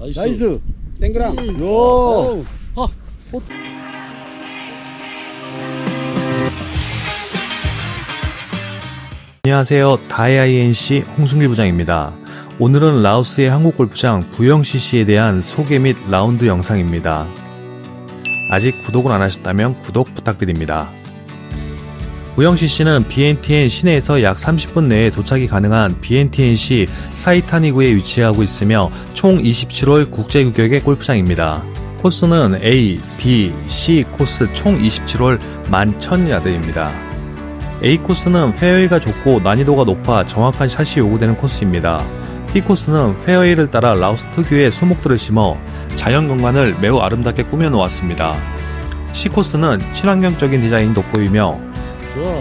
나이스. 땡그라. 요. 오. 아. 안녕하세요. 다이아이NC 홍승길 부장입니다. 오늘은 라오스의 한국 골프장 부영 CC에 대한 소개 및 라운드 영상입니다. 아직 구독을 안 하셨다면 구독 부탁드립니다. CC는 BNTN 시내에서 약 30분 내에 도착이 가능한 BNTN시 사이타니구에 위치하고 있으며 총 27홀 국제 규격의 골프장입니다. 코스는 A, B, C 코스 총 27홀 11,000야드입니다. A 코스는 페어웨이가 좁고 난이도가 높아 정확한 샷이 요구되는 코스입니다. B 코스는 페어웨이를 따라 라오스 특유의 수목들을 심어 자연 경관을 매우 아름답게 꾸며 놓았습니다. C 코스는 친환경적인 디자인이 돋보이며.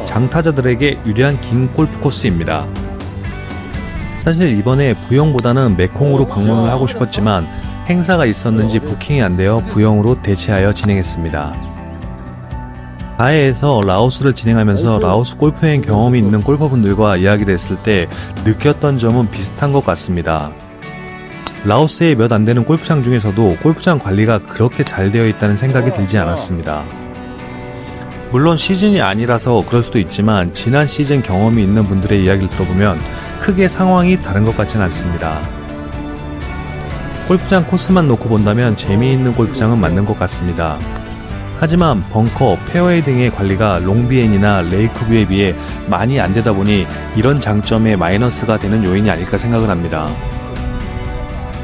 장타자들에게 유리한 긴 골프 코스입니다. 사실 이번에 부영보다는 메콩으로 방문을 하고 싶었지만 행사가 있었는지 부킹이 안 되어 부영으로 대체하여 진행했습니다. 가해에서 라오스를 진행하면서 라오스 골프여행 경험이 있는 골퍼분들과 이야기를 했을 때 느꼈던 점은 비슷한 것 같습니다. 라오스에 몇안 되는 골프장 중에서도 골프장 관리가 그렇게 잘 되어 있다는 생각이 들지 않았습니다. 물론 시즌이 아니라서 그럴 수도 있지만 지난 시즌 경험이 있는 분들의 이야기를 들어보면 크게 상황이 다른 것 같지는 않습니다. 골프장 코스만 놓고 본다면 재미있는 골프장은 맞는 것 같습니다. 하지만 벙커, 페어웨이 등의 관리가 롱비엔이나 레이크뷰에 비해 많이 안 되다 보니 이런 장점에 마이너스가 되는 요인이 아닐까 생각을 합니다.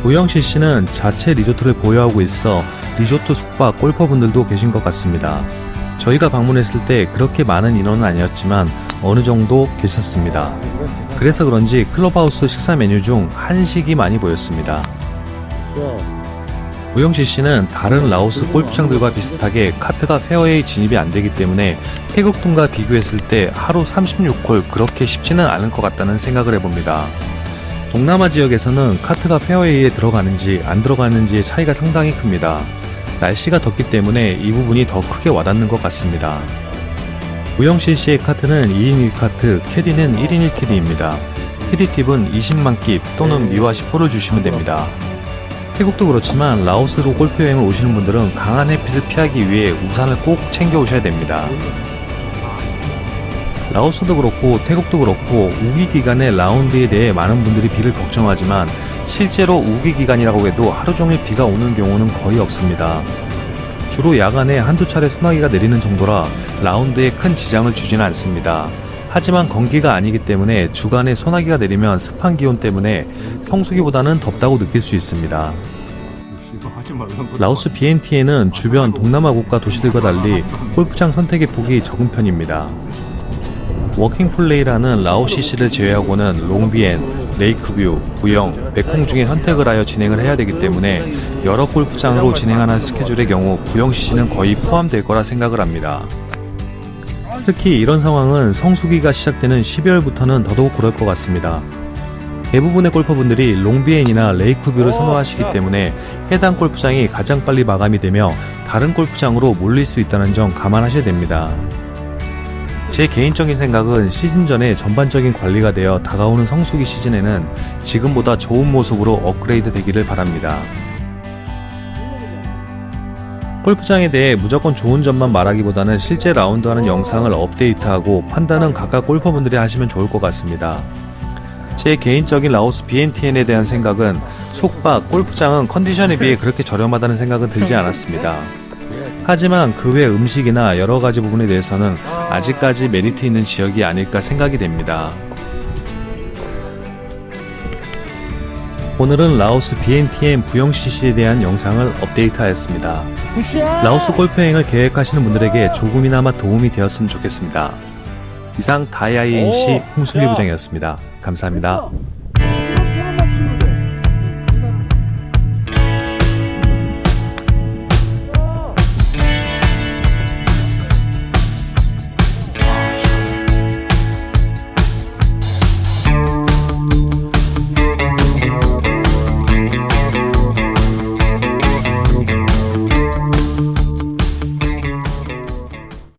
우영실 씨는 자체 리조트를 보유하고 있어 리조트 숙박 골퍼분들도 계신 것 같습니다. 저희가 방문했을 때 그렇게 많은 인원은 아니었지만 어느 정도 계셨습니다. 그래서 그런지 클럽하우스 식사 메뉴 중 한식이 많이 보였습니다. 우영실 씨는 다른 라오스 골프장들과 비슷하게 카트가 페어웨이 진입이 안 되기 때문에 태국동과 비교했을 때 하루 36홀 그렇게 쉽지는 않을 것 같다는 생각을 해봅니다. 동남아 지역에서는 카트가 페어웨이에 들어가는지 안 들어가는지의 차이가 상당히 큽니다. 날씨가 덥기 때문에 이 부분이 더 크게 와닿는 것 같습니다. 우영실 씨의 카트는 2인 1카트, 캐디는 1인 1캐디입니다. 캐디 팁은 20만 킵 또는 미화 10호를 주시면 됩니다. 태국도 그렇지만 라오스로 골프 여행을 오시는 분들은 강한 햇빛을 피하기 위해 우산을 꼭 챙겨 오셔야 됩니다. 라오스도 그렇고 태국도 그렇고 우기 기간의 라운드에 대해 많은 분들이 비를 걱정하지만 실제로 우기 기간이라고 해도 하루 종일 비가 오는 경우는 거의 없습니다. 주로 야간에 한두 차례 소나기가 내리는 정도라 라운드에 큰 지장을 주지는 않습니다. 하지만 건기가 아니기 때문에 주간에 소나기가 내리면 습한 기온 때문에 성수기보다는 덥다고 느낄 수 있습니다. 라오스 BNT에는 주변 동남아 국가 도시들과 달리 골프장 선택의 폭이 적은 편입니다. 워킹 플레이라는 라오시시를 제외하고는 롱비엔, 레이크뷰, 부영, 메콩 중에 선택을 하여 진행을 해야 되기 때문에 여러 골프장으로 진행하는 스케줄의 경우 부영 CC는 거의 포함될 거라 생각을 합니다. 특히 이런 상황은 성수기가 시작되는 12월부터는 더더욱 그럴 것 같습니다. 대부분의 골퍼분들이 롱비엔이나 레이크뷰를 선호하시기 때문에 해당 골프장이 가장 빨리 마감이 되며 다른 골프장으로 몰릴 수 있다는 점 감안하셔야 됩니다. 제 개인적인 생각은 시즌 전에 전반적인 관리가 되어 다가오는 성수기 시즌에는 지금보다 좋은 모습으로 업그레이드 되기를 바랍니다. 골프장에 대해 무조건 좋은 점만 말하기보다는 실제 라운드하는 영상을 업데이트하고 판단은 각각 골퍼분들이 하시면 좋을 것 같습니다. 제 개인적인 라오스 BNTN에 대한 생각은 숙박, 골프장은 컨디션에 비해 그렇게 저렴하다는 생각은 들지 않았습니다. 하지만 그 외 음식이나 여러 가지 부분에 대해서는 아직까지 메리트 있는 지역이 아닐까 생각이 됩니다. 오늘은 라오스 BNTN 부영 CC에 대한 영상을 업데이트하였습니다. 라오스 골프 여행을 계획하시는 분들에게 조금이나마 도움이 되었으면 좋겠습니다. 이상 다이아이NC 홍순기 부장이었습니다. 감사합니다.